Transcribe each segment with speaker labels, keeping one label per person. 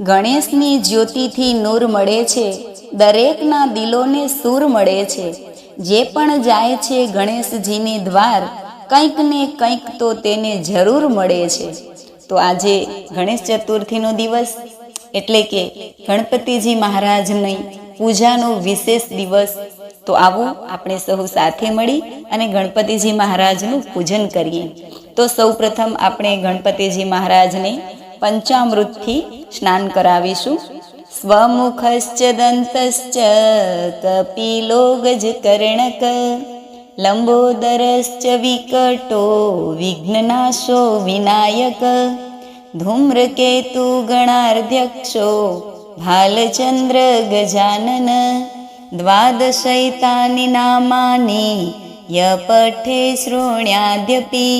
Speaker 1: ગણેશની જ્યોતિથી નૂર મળે છે. દરેકના દિલોને સૂર મળે છે. જે પણ જાય છે ગણેશજીની દ્વાર, કંઈક ને કંઈક તો તેને જરૂર મળે છે. તો આજે ગણેશ ચતુર્થીનો દિવસ, એટલે કે ગણપતિજી મહારાજની પૂજાનો વિશેષ દિવસ, તો આવો આપણે સૌ સાથે મળી અને ગણપતિજી મહારાજનું પૂજન કરીએ. તો સૌપ્રથમ આપણે ગણપતિજી મહારાજને પંચામૃતથી સ્નાન કરાવીશું. સ્વમુખશ્ચ દંતશ્ચ કપિલો ગજકર્ણક લંબોદરશ્ચ વિકટો વિઘ્નનાશો વિનાયક, ધૂમ્રકેતુ ગણાર્ધ્યક્ષો ભાલચંદ્ર ગજાનન, દ્વાદશૈતાની નામાની યપઠે શ્રોણ્યાદ્યપી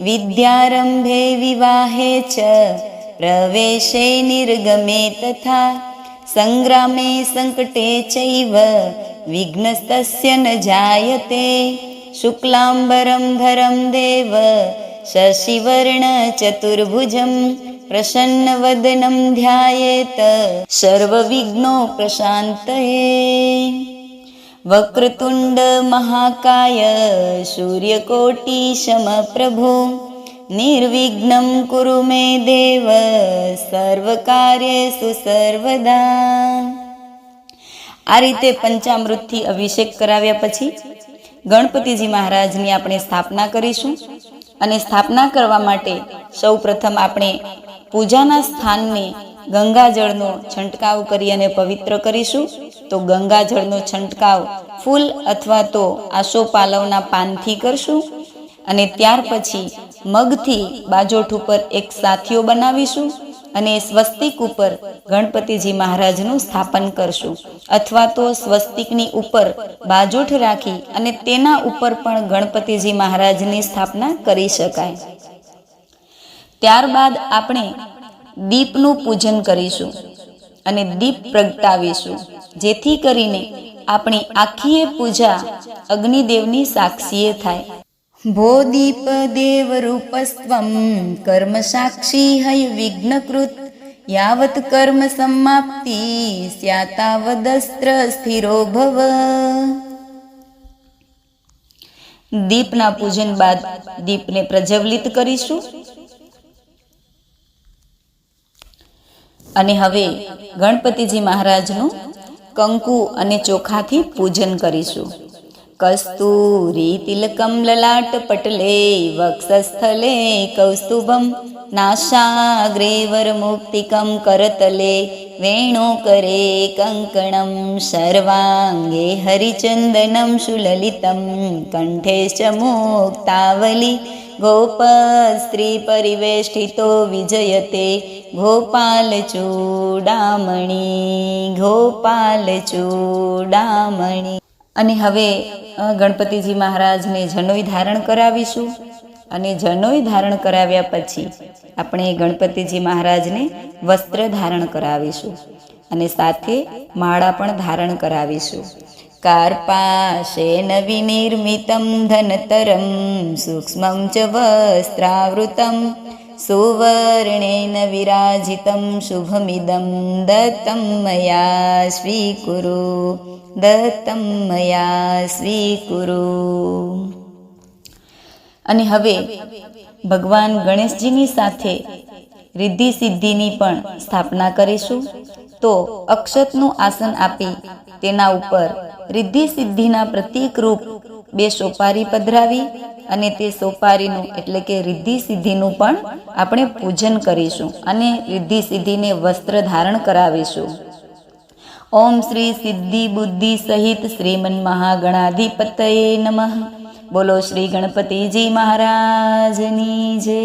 Speaker 1: વિદ્યારંભે વિવાહે ચ प्रवेशे निर्गमे तथा सङ्ग्रामे सङ्कटे चैव विघ्नस्तस्य न जायते। शुक्लाम्बरं धरं देव शशिवर्णचतुर्भुजं प्रसन्नवदनं ध्यायेत। सर्वविघ्नो प्रशान्तये। वक्रतुण्डमहाकाय सूर्यकोटिशमप्रभो સમપ્રભો કુરુ મે દેવ સર્વકાર્યેષુ સર્વદા આ રીતે પંચામૃતથી અભિષેક કરાવ્યા પછી ગણપતિજી મહારાજની આપણે સ્થાપના કરીશું અને સ્થાપના કરવા માટે સૌ પ્રથમ આપણે પૂજાના સ્થાનને ગંગાજળનો છંટકાવ કરી અને પવિત્ર કરીશું. તો ગંગાજળનો છંટકાવ ફૂલ અથવા તો આસોપાલવના પાનથી કરશું અને ત્યાર પછી મગથી બાજોઠ ઉપર એક સાથીઓ બનાવીશું અને સ્વસ્તિક ઉપર ગણપતિજી મહારાજનું સ્થાપન કરશું. અથવા તો સ્વસ્તિકની ઉપર બાજોઠ રાખી અને તેના ઉપર પણ ગણપતિજી મહારાજની સ્થાપના કરી શકાય. ત્યારબાદ આપણે દીપનું પૂજન કરીશું અને દીપ પ્રગટાવીશું, જેથી કરીને આપણી આખીએ પૂજા અગ્નિદેવની સાક્ષીએ થાય. કર્મ સાક્ષી હય વિઘ્નકૃત યાવત કર્મ સમાપ્તિ સ્યાતાવદસ્ત્ર સ્થિરો ભવ દીપના પૂજન બાદ દીપને પ્રજ્વલિત કરીશું અને હવે ગણપતિજી મહારાજનું કંકુ અને ચોખાથી પૂજન કરીશું. કસ્તુરી ललाटपटले લલાટ પટલે વક્ષસ્થલે કૌસ્તુભમ वेणोकरे कङ्कणं કરતલે हरिचन्दनं, सुललितं કંકણમ સર્વાંગે હરિચંદનમ સુલલિતમ કંઠે ચ મુક્તાવલી અને હવે ગણપતિજી મહારાજને જનોઈ ધારણ કરાવીશું. અને જનોઈ ધારણ કરાવ્યા પછી આપણે ગણપતિજી મહારાજને વસ્ત્ર ધારણ કરાવીશું. અને સાથે માળા પણ ધારણ કરાવીશું. કાર્પાશેન વિનિર્મિતમ ધનતરમ, સૂક્ષ્મમ ચ વસ્ત્રાવૃતમ. सुवर्णेन विराजितं शुभमिदं। दत्तं मया स्वीकुरु दत्तं मया स्वीकुरु અને હવે ભગવાન ગણેશજીની સાથે રિદ્ધિ સિદ્ધિની પણ સ્થાપના કરીશું. તો અક્ષતનું આસન આપી તેના ઉપર રિદ્ધિ સિદ્ધિના પ્રતીકરૂપ બે સોપારી પધરાવી અને તે સોપારીનું એટલે કે રિદ્ધિ સિદ્ધિનું પણ આપણે પૂજન કરીશું અને રિદ્ધિ સિદ્ધિને વસ્ત્ર ધારણ કરાવીશું. ઓમ શ્રી સિદ્ધિ બુદ્ધિ સહિત શ્રીમન મહાગણાધિપતયે નમઃ. બોલો શ્રી ગણપતિજી મહારાજની જય.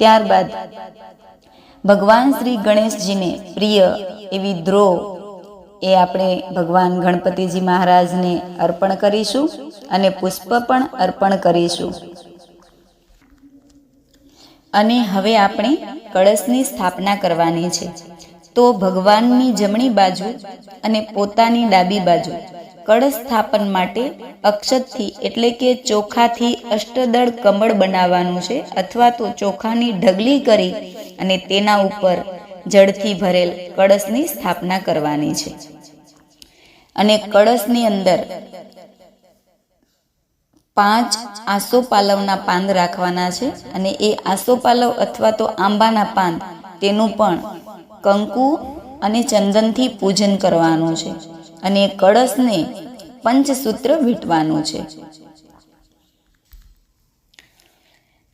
Speaker 1: ત્યારબાદ ભગવાન શ્રી ગણેશજીને પ્રિય એવી દ્રો એ આપણે ભગવાન ગણપતિજી મહારાજને અર્પણ કરીશું અને પુષ્પ પણ અર્પણ કરીશું. અને હવે આપણે કળશની સ્થાપના કરવાની છે. તો ભગવાનની જમણી બાજુ અને પોતાની ડાબી બાજુ કળશ સ્થાપન માટે અક્ષતથી એટલે કે ચોખાથી અષ્ટદળ કમળ બનાવવાનું છે અથવા તો ચોખાની ઢગલી કરી અને તેના ઉપર જળથી ભરેલ કળશની સ્થાપના કરવાની છે. અને કળશની અંદર પાંચ આસોપાલવના પાન રાખવાના છે અને એ આસોપાલવ અથવા તો આંબાના પાન તેનું પણ કંકુ અને ચંદનથી પૂજન કરવાનું છે અને કળશને પંચસૂત્ર વીંટવાનું છે.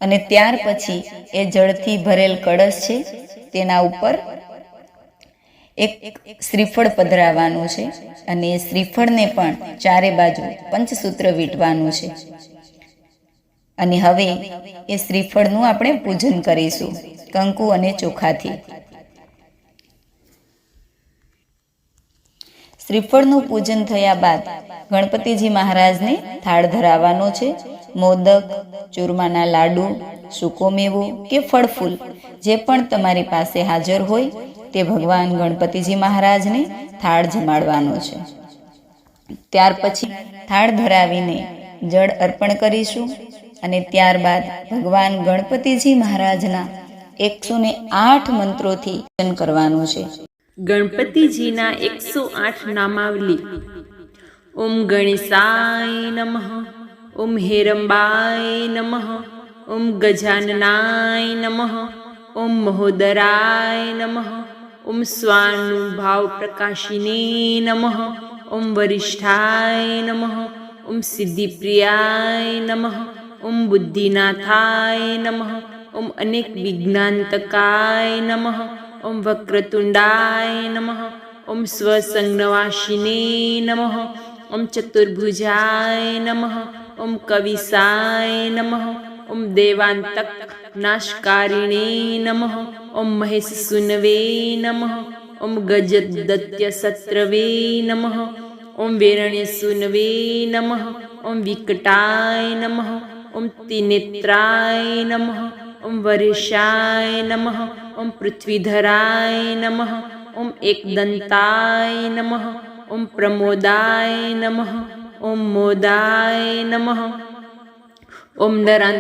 Speaker 1: અને ત્યાર પછી એ જળથી ભરેલ કળશ છે તેના ઉપર એક શ્રીફળ પધરાવવાનું છે અને શ્રીફળને પણ ચારે બાજુ પંચસૂત્ર વીંટવાનું છે. અને હવે એ શ્રીફળનું આપણે પૂજન કરીશું કંકુ અને ચોખાથી. શ્રીફળનું પૂજન થયા બાદ ગણપતિજી મહારાજને થાળ ધરાવવાનો છે. મોદક, ચૂરમાના લાડુ, સૂકો મેવો કે ફળફૂલ જે પણ તમારી પાસે હાજર હોય તે ભગવાન ગણપતિજી મહારાજને થાળ જમાડવાનો છે. ત્યાર પછી થાળ ધરાવીને જળ અર્પણ કરીશું અને ત્યારબાદ ભગવાન ગણપતિજી મહારાજના એકસો ને આઠ મંત્રોથી પૂજન કરવાનું છે.
Speaker 2: ગણપતિજીના એકસો આઠ નામાવલી. ઓમ ગણેશાય નમઃ, ઓમ હેરંબાય નમઃ, ઓમ ગજાનનાય નમઃ, ઓમ મહોદરાય નમઃ ॐ स्वानुभावप्रकाशिने नमः। ॐ वरिष्ठाय नमः। ॐ सिद्धिप्रियाय नमः। ॐ बुद्धिनाथाय नमः। ॐ अनेकविघ्नान्तकाय नमः। ॐ वक्रतुण्डाय नमः। ॐ स्वसंनवासिने नमः। ॐ चतुर्भुजाय नमः। ॐ कविसाय नमः। ॐ देवान्तकनाशकारिणे नमः। ॐ महेशसुनवे नमः। ॐ गजदत्यसत्रवे नमः। ॐ वेरण्यसुनवे नमः। ॐ विकटाय नमः। ॐ त्रिनेत्राय नमः। ॐ वर्षाय नमः। ॐ पृथ्वीधराय नमः। ॐ एकदन्ताय नमः। ॐ प्रमोदाय नमः। ॐ मोदाय नमः। ઓમ પ્રમોદાય નમઃ ઓમ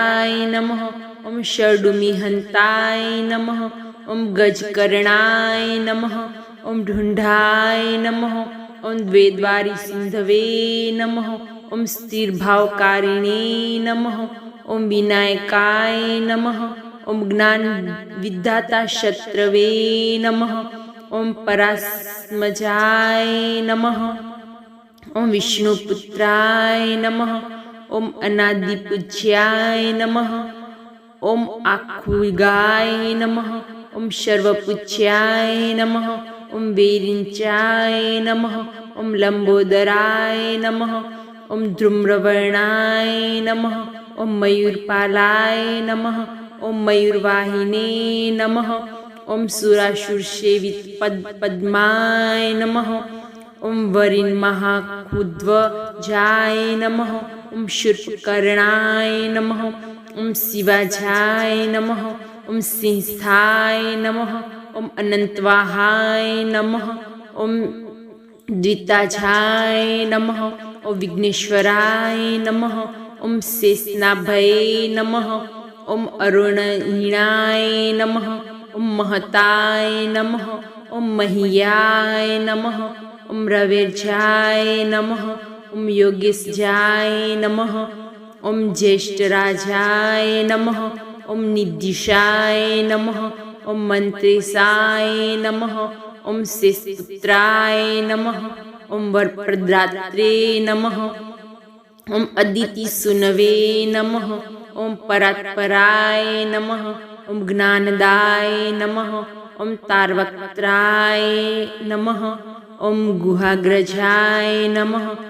Speaker 2: મોદાય નમઃ ઓમ નરાંતકારાય નમઃ ઓમ ષડુમિહંતાય નમઃ ઓમ ગજકર્ણાય નમઃ ઓમ ઢુંઢાય નમઃ ઓમ દ્વેદ્વારી સિંધવે નમઃ ઓમ સ્થિરભાવકારિણે નમઃ ઓમ વિનાયકાય નમઃ ઓમ જ્ઞાન વિધાતા શત્રવે નમઃ ઓમ પરાસ્મજાય નમઃ ઓમ વિષ્ણુપુત્રાય નમઃ ઓમ અનાદિપૂજ્યાય નમઃ, ઓમ આખુગાય નમઃ, ઓમ સર્વપૂજ્યાય નમઃ, ઓમ વેરિંચાય નમઃ, ઓમ લંબોદરાય નમઃ, ઓમ ધ્રુમ્રવર્ણાય નમઃ, ઓમ મયુરપાલાય નમઃ, ઓમ મયુરવાહિને નમઃ, ઓમ સુરાસુરસેવિત પદ પદ્માય નમઃ, ઓમ વરિન મહાકુદ્વ જાય નમઃ ઓમ શૂર્પકર્ણાય નમઃ ઓમ શિવાજાય નમઃ ઓમ સિંસ્થાય નમઃ ઓમ અનંતવાહાય નમઃ ઓમ દ્વિતાજાય નમઃ ઓમ વિઘ્નેશ્વરાય નમઃ ઓમ શેષનાભય નમઃ ઓમ અરુણહીણાય નમઃ ઓમ મહતાય નમઃ ઓમ મહિયાય નમઃ ઓમ રવેજાય નમઃ ઓમ યોગેશજાય નમઃ ઓમ જ્યેષ્ઠરાજાય નમઃ ઓમ નિધિશાય નમઃ ઓમ મંત્રેશાય નમઃ ઓમ શેષપુત્રાય નમઃ ઓમ વરપ્રદાત્રે નમઃ ઓમ અદિતિ સુનવે નમઃ ઓમ પરાત્પરાય નમઃ ઓમ જ્ઞાનદાય નમઃ ઓમ તારવક્ત્રાય નમઃ ઓમ ગુહાગ્રજાય નમઃ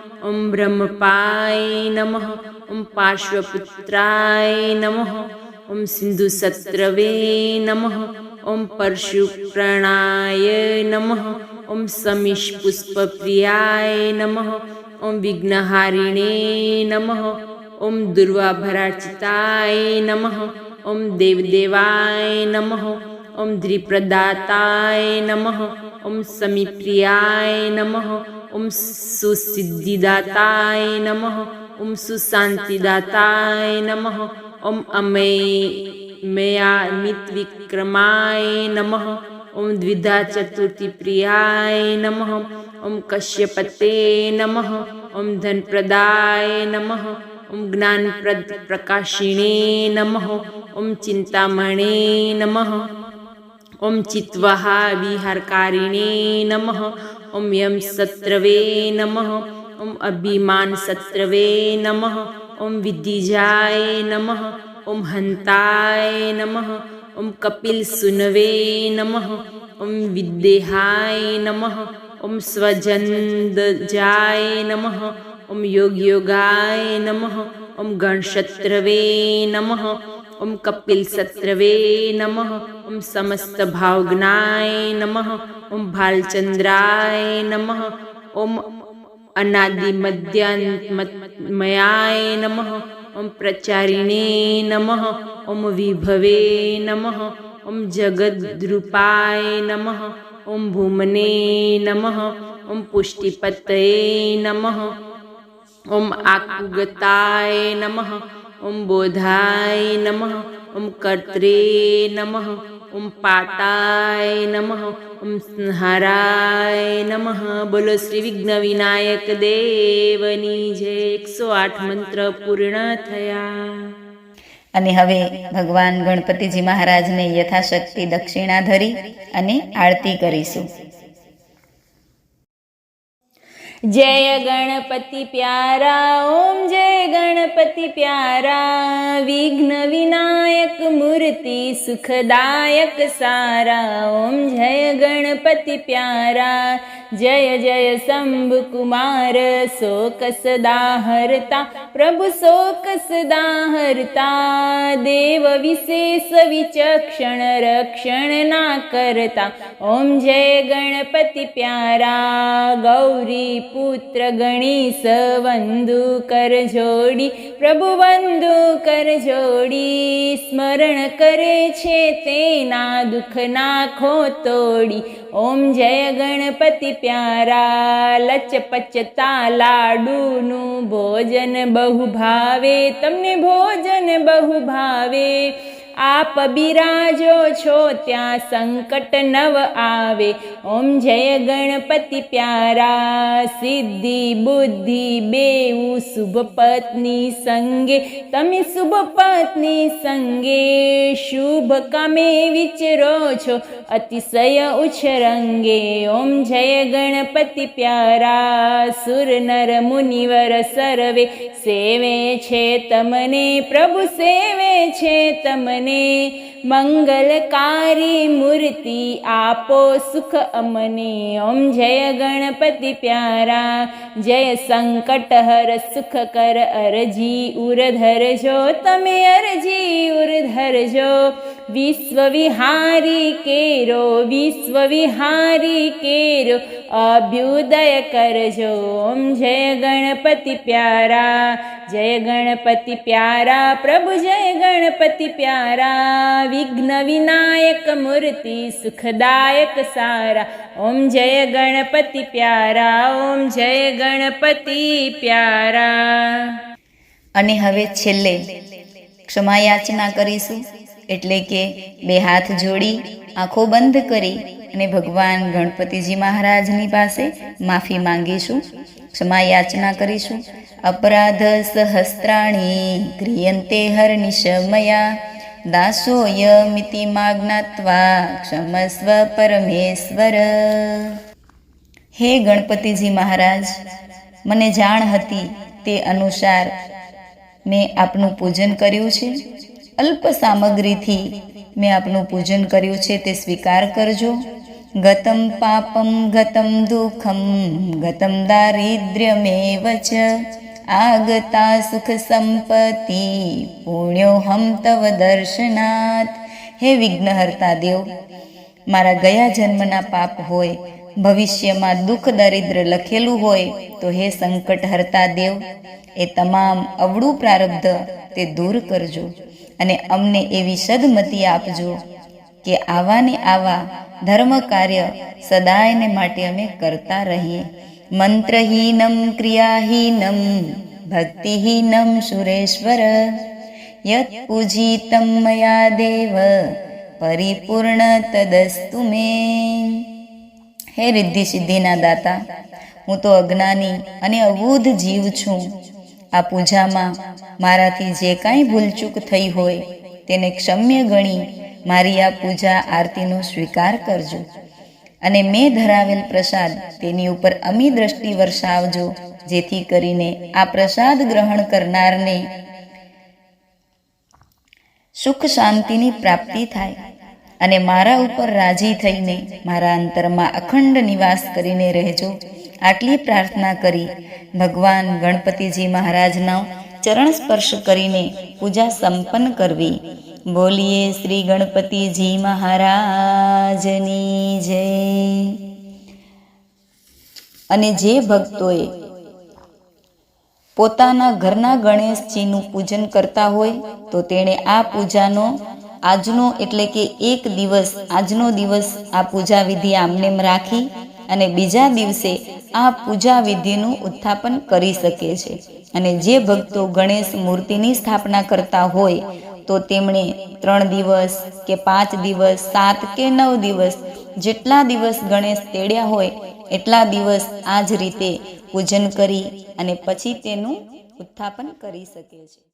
Speaker 2: બ્રહ્મપાય નમઃ, ઓમ પાર્શ્વપુત્રાય નમઃ, ઓમ સિંધુસત્રવે નમઃ, ઓમ પરશુપ્રણાય નમઃ, ઓમ સમીશ પુષ્પપ્રિયાય નમઃ, ઓમ વિઘ્નહારિણે નમઃ, ઓમ દુર્વાભરાચિતાય નમઃ, ઓમ દેવદેવાય નમઃ, ઓમ ધ્રિપ્રદાતાય નમઃ, ઓમ સમિપ્રિયાય નમઃ ઓમ સુસિદ્ધિદાતાય નમઃ ઓમ સુશાંતિદાતાય નમઃ ઓમ અમે મયામિત વિક્રમાય નમઃ ઓમ દ્વિધા ચતુર્થી પ્રિયાય નમઃ ઓમ કશ્યપતે નમઃ ઓમ ધનપ્રદાય નમઃ ઓમ જ્ઞાનપ્રદ પ્રકાશિણે નમઃ ઓમ ચિંતામણે નમઃ ઓમ ચિત્વહા વિહારકારિણે નમઃ ઓમ યમ સત્રવે નમઃ. ઓમ અભિમાન સત્રવે નમઃ. ઓમ વિદ્ધિજાય નમઃ. ઓમ હંતાય નમઃ. ઓમ કપિલ સુનવે નમઃ. ઓમ વિદ્દેહાય નમઃ. ઓમ સ્વજંદજાય નમઃ. ઓમ યોગયોગાય નમઃ. ઓમ ગણશત્રવે નમઃ. ઓમ કપિલ સત્રવે નમ ઓમ સમસ્ત ભાવજ્ઞાય નમ ઓમ ભાલચંદ્રાય નમ ઓમ અનાદિ મધ્યાન્મયાય નમ ઓમ પ્રચારિણે નમ ઓમ વિભવે નમ ઓમ જગદ્રૂપાય નમ ઓમ ભૂમને નમ ઓમ પુષ્ટિપતય નમ ઓમ આકુગતાય નમઃ ઓમ બોધાય નમઃ ઓમ કર્ત્રે નમઃ ઓમ પાતાય નમઃ ઓમ સંહારાય નમઃ બોલો શ્રી વિઘ્ન વિનાયક દેવની જય એકસો આઠ મંત્ર પૂર્ણ થયા
Speaker 1: અને હવે ભગવાન ગણપતિજી મહારાજને યથાશક્તિ દક્ષિણા ધરી અને આરતી કરીશું.
Speaker 2: જય ગણપતિ પ્યારા, ઓમ જય ગણપતિ પ્યારા. વિઘ્ન વિનાયક મૂર્તિ સુખદાયક સારા, ઓમ જય ગણપતિ પ્યારા. જય જય શંભ કુમાર શોક સદા પ્રભુ શોક સદા હરતા દેવ વિશેષ વિચક્ષણ રક્ષણ ના કરતા. ઓમ જય ગણપતિ પ્યારા, ગૌરી પુત્ર ગણેશ, વંદુ કર જોડી. પ્રભુ વંદુ કર જોડી, સ્મરણ કરે છે તેના દુઃખ નાખો તોડી. ઓમ જય ગણપતિ પ્યારા લચપચતા લાડુનું ભોજન બહુ ભાવે તમને ભોજન બહુ ભાવે. આપ બિરાજો છો, ત્યાં સંકટ નવ આવે. ઓમ જય ગણપતિ પ્યારા, સિદ્ધિ, બુદ્ધિ બેઉ શુભ પત્ની સંગે. તમે શુભ પત્ની સંગે શુભ કામે વિચરો છો, અતિશય ઉછરંગે. ઓમ જય ગણપતિ પ્યારા, સુર નર મુનિવર સર્વે. સેવે છે તમને, પ્રભુ સેવે છે તમને. મંગલકારી મૂર્તિ આપો સુખ અમને. ઓમ જય ગણપતિ પ્યારા, જય સંકટ હર સુખ કર અરજી ઉર ધરજો તમે અરજી ઉર ધરજો વિશ્વ વિહારી કેરો વિશ્વ વિહારી કેરો અભ્યુદય કરજો ઓમ જય ગણપતિ પ્યારા જય ગણપતિ પ્યારા પ્રભુ જય ગણપતિ પ્યારા વિઘ્ન વિનાયક મૂર્તિ સુખદાયક સારા ઓમ જય ગણપતિ પ્યારા ઓમ જય ગણપતિ પ્યારા
Speaker 1: અને હવે છેલ્લે ક્ષમા યાચના કરીશું. એટલે કે બે હાથ જોડી, આંખો બંધ કરી અને ભગવાન ગણપતિજી મહારાજની પાસે માફી માંગીશું, ક્ષમા યાચના કરીશું. અપરાધ સહસ્ત્રાણી ક્રિયંતે હરનિશમયા દાસોયમિતિ માગ્નાત્વા, ક્ષમસ્વ પરમેશ્વર. હે ગણપતિજી મહારાજ, મને જાણ હતી તે અનુસાર મેં આપનું પૂજન કર્યું છે. અલ્પ સામગ્રીથી મેં આપનું પૂજન કર્યું છે તે સ્વીકાર કરજો. ગતમ પાપમ, ગતમ દુઃખમ, ગતમ દારિદ્ર્યમેવ ચ. આગતા સુખ સંપત્તિ, પુણ્યોહમ તવ દર્શનાથ. હે વિઘ્નહર્તા દેવ, મારા ગયા જન્મના પાપ હોય, ભવિષ્યમાં દુઃખ દરિદ્ર લખેલું હોય, તો હે સંકટ હરતા દેવ, એ તમામ અવળું પ્રારબ્ધ તે દૂર કરજો. અને અમને એવી સદમતી આપજો કે આવા ને આવા ધર્મ કાર્ય સદાયને માટે અમે કરતા રહીએ. મંત્રહીનમ, ક્રિયાહીનમ, ભક્તિહીનમ, સુરેશ્વર. યત પૂજિતમ મયા દેવ, પરિપૂર્ણ તદસ્તુ મે. હે રિદ્ધિ સિદ્ધિના દાતા, હું તો અજ્ઞાની અને અવૂધ જીવ છું. આ પૂજામાં મારાથી જે કાંઈ ભૂલચૂક થઈ હોય તેને ક્ષમ્ય ગણી મારી આ પૂજા આરતીનો સ્વીકાર કરજો. અને મેં ધરાવેલ પ્રસાદ તેની ઉપર અમી દ્રષ્ટિ વરસાવજો, જેથી કરીને આ પ્રસાદ ગ્રહણ કરનારને સુખ શાંતિની પ્રાપ્તિ થાય અને મારા ઉપર રાજી થઈને મારા અંતરમાં અખંડ નિવાસ કરીને રહેજો. આટલી પ્રાર્થના કરી ભગવાન ગણપતિજી મહારાજનો ચરણ સ્પર્શ કરીને પૂજા સંપન્ન કરવી. બોલીએ શ્રી ગણપતિજી મહારાજની જય. અને જે ભક્તોએ પોતાના ઘરના ગણેશજીનું પૂજન કરતા હોય તો તેણે આ પૂજાનો આજનો એટલે કે એક દિવસ, આજનો દિવસ આ પૂજા વિધિ આમનેમ રાખી અને બીજા દિવસે આ પૂજા વિધિનું ઉત્થાપન કરી શકે છે. અને જે ભક્તો ગણેશ મૂર્તિની સ્થાપના કરતા હોય, તો તેમણે ત્રણ દિવસ કે પાંચ દિવસ, સાત કે નવ દિવસ, જેટલા દિવસ ગણેશ તેડ્યા હોય, એટલા દિવસ આ જ રીતે પૂજન કરી અને પછી તેનું ઉત્થાપન કરી શકે છે.